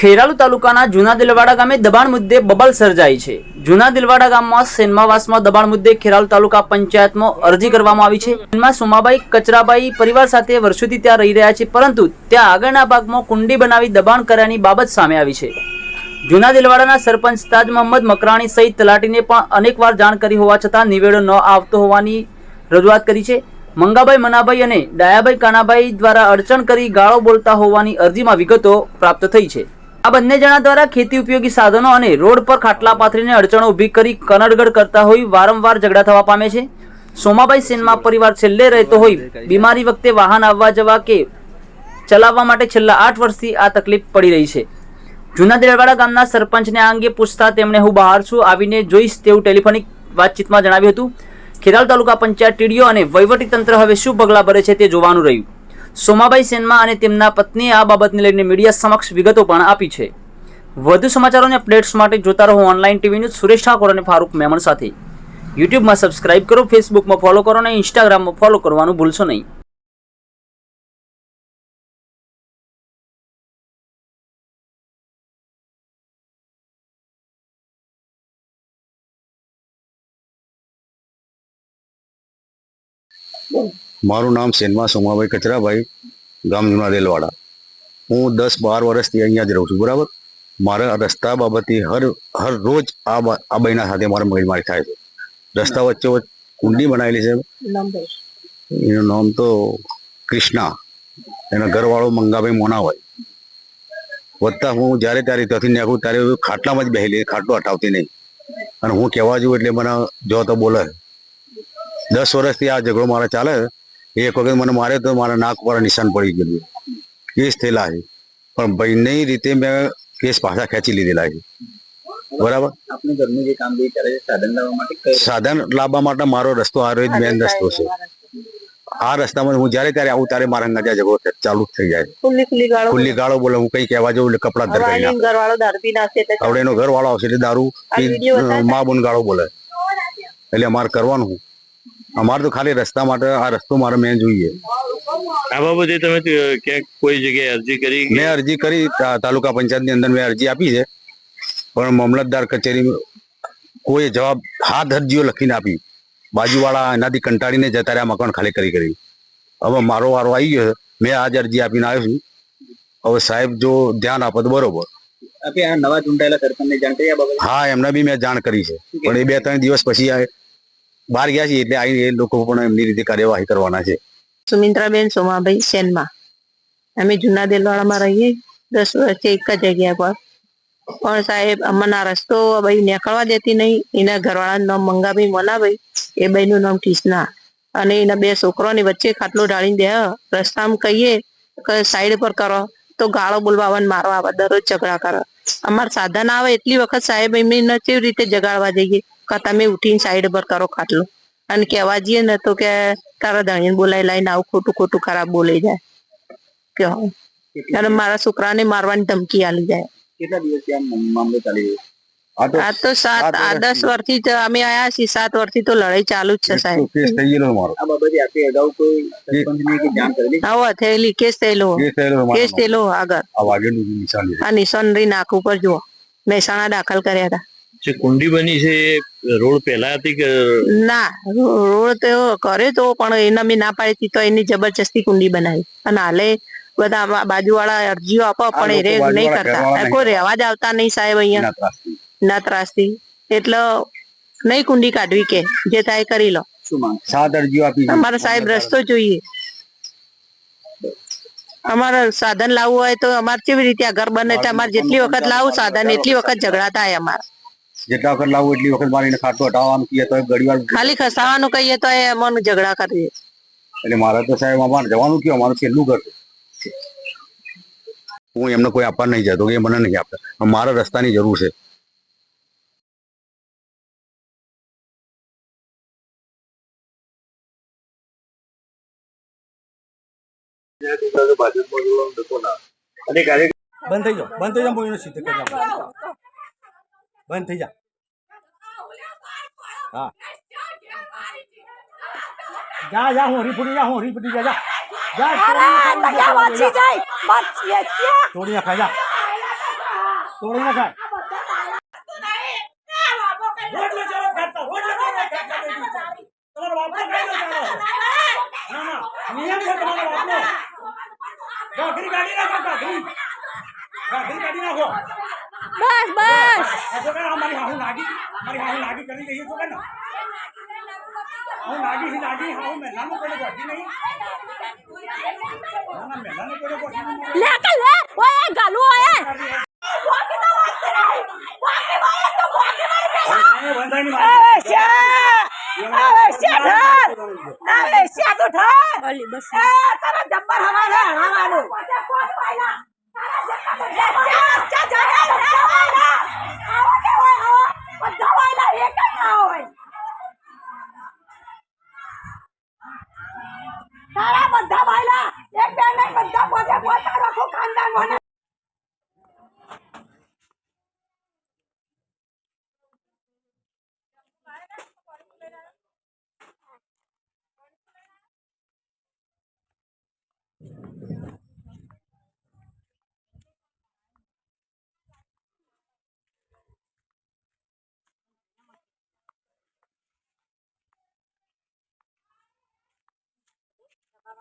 ખેરાલુ તાલુકાના જૂના દિલવાડા ગામે દબાણ મુદ્દે બબલ સર્જાઈ છે. જૂના દિલવાડા ગામમાં સેનમાવાસમાં દબાણ મુદ્દે ખેરાલુ તાલુકા પંચાયતમાં અરજી કરવામાં આવી છે. એમાં સોમાબાઈ, કચરાબાઈ પરિવાર સાથે વર્ષોથી ત્યાં રહી રહ્યા છે, પરંતુ ત્યાં આગળના ભાગમાં કુંડી બનાવી દબાણ કર્યાની બાબત સામે આવી છે. જૂના દિલવાડાના સરપંચ તાજ મોહમ્મદ મકરાણી સહિત તલાટીને પણ અનેકવાર જાણ કરી હોવા છતાં નિવેડો ન આવતો હોવાની રજૂઆત કરી છે. મંગાભાઈ મનાભાઈ અને ડાયાભાઈ કાનાભાઈ દ્વારા અડચણ કરી ગાળો બોલતા હોવાની અરજીમાં વિગતો પ્રાપ્ત થઈ છે. આ બંને જણા દ્વારા ખેતી ઉપયોગી સાધનો અને રોડ પર ખાટલા પાથરીને અડચણો ઊભી કરી કનડગડ કરતા હોય વારંવાર ઝઘડા થવા પામે છે. સોમાભાઈ સેનમાં પરિવાર છેલ્લે રહેતો હોય, બીમારી વખતે વાહન આવવા જવા કે ચલાવવા માટે છેલ્લા આઠ વર્ષથી આ તકલીફ પડી રહી છે. જૂના દેવાડા ગામના સરપંચને આ અંગે પૂછતા તેમણે, હું બહાર છું, આવીને જોઈશ તેવું ટેલિફોનિક વાતચીતમાં જણાવ્યું હતું. ખેરાલ તાલુકા પંચાયત ટીડીઓ અને વહીવટી તંત્ર હવે શું પગલાં ભરે છે તે જોવાનું રહ્યું. સોમાભાઈ સેનમાં અને તેમના પત્નીએ આ બાબતને લઈને મીડિયા સમક્ષ વિગતો પણ આપી છે. વધુ સમાચારો અને અપડેટ્સ માટે જોતા રહો online TV news Suresh Thakor અને ફારૂક મેમણ સાથે. યુટ્યુબમાં સબસ્ક્રાઇબ કરો, ફેસબુકમાં ફોલો કરો અને ઇન્સ્ટાગ્રામમાં ફોલો કરવાનું ભૂલશો નહીં. મારું નામ સેનમાં સોમાભાઈ કચરાભાઈ ગામ જૂના રેલવાડા. હું દસ બાર વર્ષથી અહીંયા જ રહું છું બરાબર? મારા રસ્તા બાબતે હર હર રોજ આ આ બહેના સાથે મારા મગજમારી થાય છે. રસ્તા વચ્ચે કુંડી બનાવેલી છે. એનું નામ તો કૃષ્ણા. એનો ઘરવાળો મંગાભાઈ મોનાભાઈ. વધતા હું જ્યારે ત્યારે ત્યાંથી નાખું ત્યારે ખાટલામાં જ બેસેલી ખાટલો હટાવતી નહીં. અને હું કહેવા જઉં એટલે મને જો તો બોલે દસ વર્ષથી આ ઝઘડો મારે ચાલે એક વખત મને મારે તો મારા નાક પર નિશાન પડી ગયેલું કેસ થયેલા છે. પણ બંને રીતે મેં કેસ પાછા ખેંચી લીધેલા છે. બરાબર? આપણે ઘરનું જે કામ બી કરે છે સાધન લાવવા માટે કઈ સાધન લાવવા માટે મારો રસ્તો આ રોજ મેન રસ્તો છે. આ રસ્તામાં હું જ્યારે ત્યારે આવું ત્યારે મારા અંગા જગો ચાલુ જ થઈ જાય. ખુલ્લી ગાળો બોલે. હું કઈ કહેવા જવું એટલે કપડા ધર નાખે. ઘરવાળો દારૂ પી નાખે એટલે હવે એનો ઘર વાળો આવશે એટલે દારૂ? મા બોન ગાળો બોલે. એટલે અમારે કરવાનું? અમારે તો ખાલી રસ્તા માટે આ રસ્તો મારે મેં જોઈએ. આ બાબતે તમે ક્યાંક કોઈ જગ્યાએ અરજી કરી મેં અરજી કરી તાલુકા પંચાયતની અંદર મેં અરજી આપી છે. પણ મામલતદાર કચેરી કોઈ જવાબ હાથ અરજીઓ લખીને આપી. બાજુવાળા એનાથી કંટાળીને જતા રહ્યા મકાન ખાલી કરી કરી. હવે મારો વારો આવી ગયો મેં આજ અરજી આપીને આવ્યો છું. હવે સાહેબ જો ધ્યાન આપો તો બરોબર. નવા ચૂંટાયેલા સરપંચને જાણ કરી હા એમને બી મેં જાણ કરી છે. પણ એ બે ત્રણ દિવસ પછી બહાર ગયા છીએ એટલે આવીને એ લોકો પણ એમની રીતે કાર્યવાહી કરવાના છે. સુમિત્રાબેન સોમાભાઈ સેનમાં અમે જૂના દેલવાડામાં રહીએ, દસ વર્ષથી એક જ જગ્યા પર. પણ સાહેબ, અમને રસ્તો ભાઈ નીકળવા દેતી નહીં. એના ઘરવાળાનું નામ મંગાભાઈ મનાભાઈ. એ ભાઈનું નામ ટીસના. અને એના બે છોકરાની વચ્ચે ખાટલો ઢાળીને દે રસ્તામાં કહીએ કે સાઈડ પર કરો, તો ગાળો બોલવા આવે મારવા આવે, દરરોજ ઝઘડા કરે. અમારે સાધન આવે એટલી વખત સાહેબ એમને કેવી રીતે જગાડવા જઈએ. કે તમે ઉઠીને સાઈડ પર કરો ખાટલો. અને કહેવા જઈએ ને તો કે તારા ધણીને બોલાઈ લઈને આવું ખોટું ખોટું ખરાબ બોલી જાય. કે અને મારા છોકરાને મારવાની ધમકી આલી જાય. કેટલા દિવસથી આ મામલો ચાલી રહ્યો? આ તો સાત આ દસ વર્ષથી. તો અમે આયા છીએ. સાત વર્ષથી તો લડાઈ ચાલુ જ છે સાહેબ. કેસ થઈ ગયેલો મારો. આ બાબતે આપે અગાઉ કોઈ સરપંચને કે જાણ કરેલી? આવો થયેલી કેસ થયેલો. કેસ થયેલો આગળ. આ વાગેલું નિશાન. આ નિશાનરી નાક ઉપર જુઓ. મહેસાણા દાખલ કર્યા હતા. જે કુંડી બની છે એ રોડ પહેલા હતી કે ના રોડ તો કરે તો પણ એના મેં ના પાડી તો એની જબરજસ્તી કુંડી બનાવી. અને હાલે બધા બાજુવાળા અરજીઓ આપો પણ એ નહીં કરતા. કોઈ રહેવા જ આવતા નહીં સાહેબ અહીંયા. ના ત્રાસથી એટલે નહીં કુંડી કાઢવી કે જે થાય કરી લો. સાત અરજીઓ આપી અમારે સાહેબ રસ્તો જોઈએ. અમારે સાધન લાવવું હોય તો અમારે કેવી રીતે આ ઘર બને? છે અમારે જેટલી વખત લાવું સાધન એટલી વખત ઝઘડા થાય અમારે. જેટલા વખત લાવું એટલી વખત મારે એને ખાટલો આમ કહીએ તો ઘડીવાર ખાલી ખસાવાનું કહીએ તો એ અમને ઝઘડા કરીએ એટલે મારે તો સાહેબ અમારે જવાનું કયો? અમારું છેલ્લું ઘર હું એમને કોઈ આપવા નહીં જતો એ મને નહીં આપતા. મારા રસ્તાની જરૂર છે. બંધ થઈ જાઓ. બંધ થઈ જાઓ હું કરી. બંધ થઈ જા. હા. જા જા હોરી ફૂટી જા હોરી ફૂટી જા જા. જા તોડી નાખ, તોડી નાખ, તોડી નાખ. તોડી જા તોડી ના ના નિયમ છે તમારો બાપનો. ગાડી ગાડી નાખો ગાડી ગાડી ગાડી નાખો બસ બસ આ તો કઈ મારી હાહુ નાગી મારી હાહુ નાગી કરી રહી તો કઈ હું નાગી હી નાગી હાહુ મેં નાનો કોને ગોઠી નહીં ના ના મેં નાનો કોને ગોઠી નહીં લે કે લે ઓય ગાલુ ઓય બંધાઈ ઓલી બસ તારા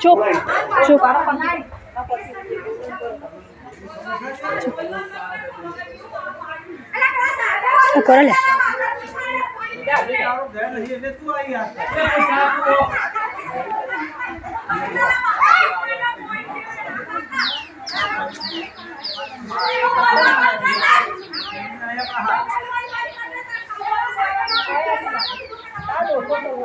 ચૂપ ચૂપ કરો લે બંધ થઈ જા એક તો ચૂપ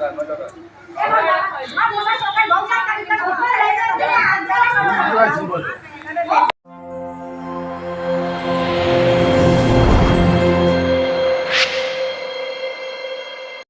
જા બોલવાનું